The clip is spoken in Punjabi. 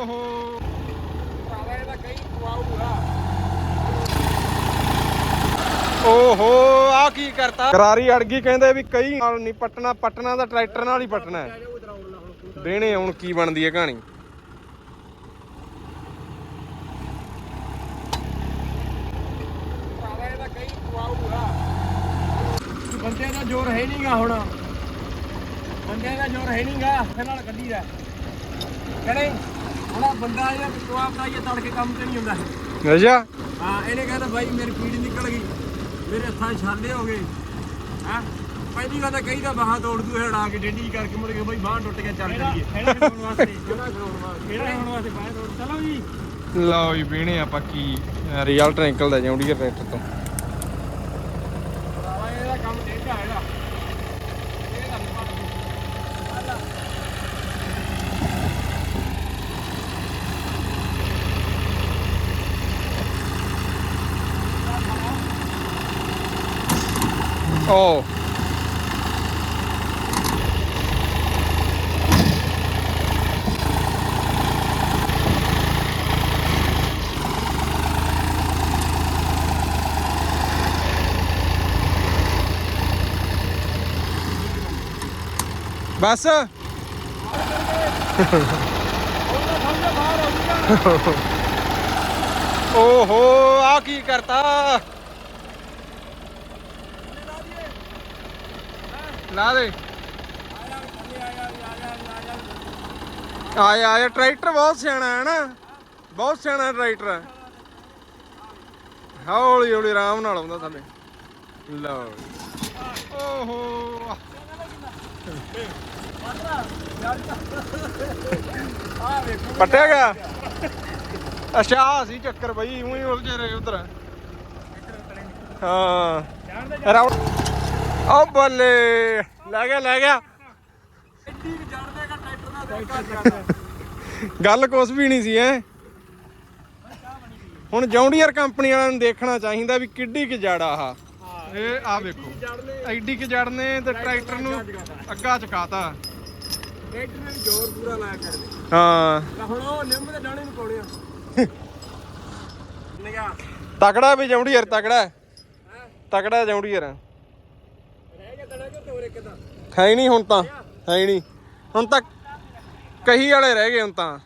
ਓਹੋ। ਭਰਾਵਾ ਇਹਦਾ ਕਈ ਪਵਾਊਗਾ ਓਹੋ ਆ ਕੀ ਕਰਤਾ? ਕਰਾਰੀ ਅੜ ਗਈ ਕਹਿੰਦੇ ਵੀ ਕਈ ਨਾਲ ਨਹੀਂ ਪਟਣਾ ਪਟਣਾ ਦਾ ਟਰੈਕਟਰ ਨਾਲ ਹੀ ਪਟਣਾ ਹੈ। ਦੇਣੇ ਹੁਣ ਕੀ ਬਣਦੀ ਹੈ ਕਹਾਣੀ? ਬੰਦਿਆਂ ਦਾ ਜ਼ੋਰ ਹੈ ਨਹੀਂਗਾ ਹੁਣ। ਬੰਦਿਆਂ ਦਾ ਜ਼ੋਰ ਹੈ ਨਹੀਂਗਾ ਹੱਥ ਨਾਲ ਕੱਢੀ ਦਾ। ਕਹਿੰਦੇ ਹੁਣ ਆਹ ਬੰਦਾ ਤੜਕੇ ਕੰਮ ਤੇ ਨਹੀਂ ਹੁੰਦਾ ਅੱਛਾ। ਹਾਂ ਇਹਨੇ ਕਹਿੰਦਾ ਬਾਈ ਮੇਰੀ ਪੀੜ ਨਿਕਲ ਗਈ। ਮੇਰੇ ਹੱਥਾਂ ਛਾਲੇ ਹੋ ਗਏ। ਹਾਂ? ਪਹਿਲੀ ਗੱਲ ਤਾਂ ਕਹੀਦਾ ਬਾਹਾਂ ਤੋੜ ਦੂ ਹੜਾ ਕੇ ਡੇਡੀ ਕਰਕੇ ਮੁੜ ਕੇ ਬਈ ਬਾਹਾਂ ਟੁੱਟ ਗਿਆ ਚੱਲ ਚੱਲੀਏ ਖੇੜਾ ਖਿਡਾਉਣ ਵਾਸਤੇ। ਖੇੜਾ ਖਿਡਾਉਣ ਵਾਸਤੇ। ਖੇੜਾ ਖਿਡਾਉਣ ਵਾਸਤੇ ਬਾਹਾਂ ਤੋੜ ਚਲੋ ਜੀ। ਲਓ ਜੀ ਵੀਣੇ ਆਪਾਂ ਕੀ ਰਿਜ਼ਲਟ ਨਿਕਲਦਾ ਜੌਂਡੀਆ ਟਰੈਕਟਰ ਤੋਂ ਭਰਾਵਾ ਇਹਦਾ ਕੰਮ ਟੇਢਾ ਹੈਗਾ ਇਹ ਤਾਂ ਨਹੀਂ ਬਣਦੀ ਓ। ਬਸ। ਓਹੋ ਆ ਕੀ ਕਰਤਾ? ਲਾ ਦੇ। ਆਇਆ ਆਇਆ ਟਰੈਕਟਰ ਬਹੁਤ ਸਿਆਣਾ ਹੈ ਨਾ। ਬਹੁਤ ਸਿਆਣਾ ਟਰੈਕਟਰ ਹੈ। ਹੌਲੀ ਹੌਲੀ ਆਰਾਮ ਨਾਲ ਆਉਂਦਾ ਥੱਲੇ ਲਓ ਓਹੋ। ਪੱਟਿਆ ਗਿਆ? ਅੱਛਾ ਆ ਸੀ ਚੱਕਰ ਬਈ ਉਹੀ ਉਲਝੇ ਰਹੇ ਉਧਰ। ਹਾਂ। ਜਾਣਦੇ ਰਾਉ ਓ ਬੱਲੇ। ਲੈ ਗਿਆ ਲੈ ਗਿਆ। ਐਡੀ ਵੀ ਜਾਣਦੇਗਾ ਟਰੈਕਟਰ ਦਾ ਦੇਖਾ ਗੱਲ ਕੁਛ ਵੀ ਨਹੀਂ ਸੀ ਐ ਹੁਣ ਜੌਂਡੀਅਰ ਕੰਪਨੀ ਵਾਲਿਆਂ ਨੂੰ ਦੇਖਣਾ ਚਾਹੀਦਾ ਵੀ ਕਿੱਡੀ ਕਿ ਜੜ ਆ ਇਹ ਆ ਵੇਖੋ ਐਡੀ ਕਿ ਜੜ ਨੇ ਤੇ ਟਰੈਕਟਰ ਨੂੰ ਅੱਗਾ ਚਕਾਤਾ। ਟਰੈਕਟਰ ਨੇ ਜ਼ੋਰ ਪੂਰਾ ਲਾਇਆ ਕਰਦੇ ਹਾਂ। ਹੁਣ ਉਹ ਨਿੰਮ ਦੇ ਡਾਣੇ ਨੂੰ ਪਾਉਣੇ ਆ ਨਿਗਾ ਤਕੜਾ ਵੀ ਜੌਂਡੀਅਰ ਤਕੜਾ ਤਕੜਾ ਜੌਂਡੀਅਰ। ਰਹਿ ਗਿਆ ਦੜਾ ਕਿ ਤੋਰੇ ਕਿਦਾਂ ਹੈ ਹੀ ਨਹੀਂ ਹੁਣ ਤਾਂ, ਹੈ ਹੀ ਨਹੀਂ। ਹੁਣ ਤਾਂ ਕਹੀ ਵਾਲੇ ਰਹਿ ਗਏ ਹੁਣ ਤਾਂ।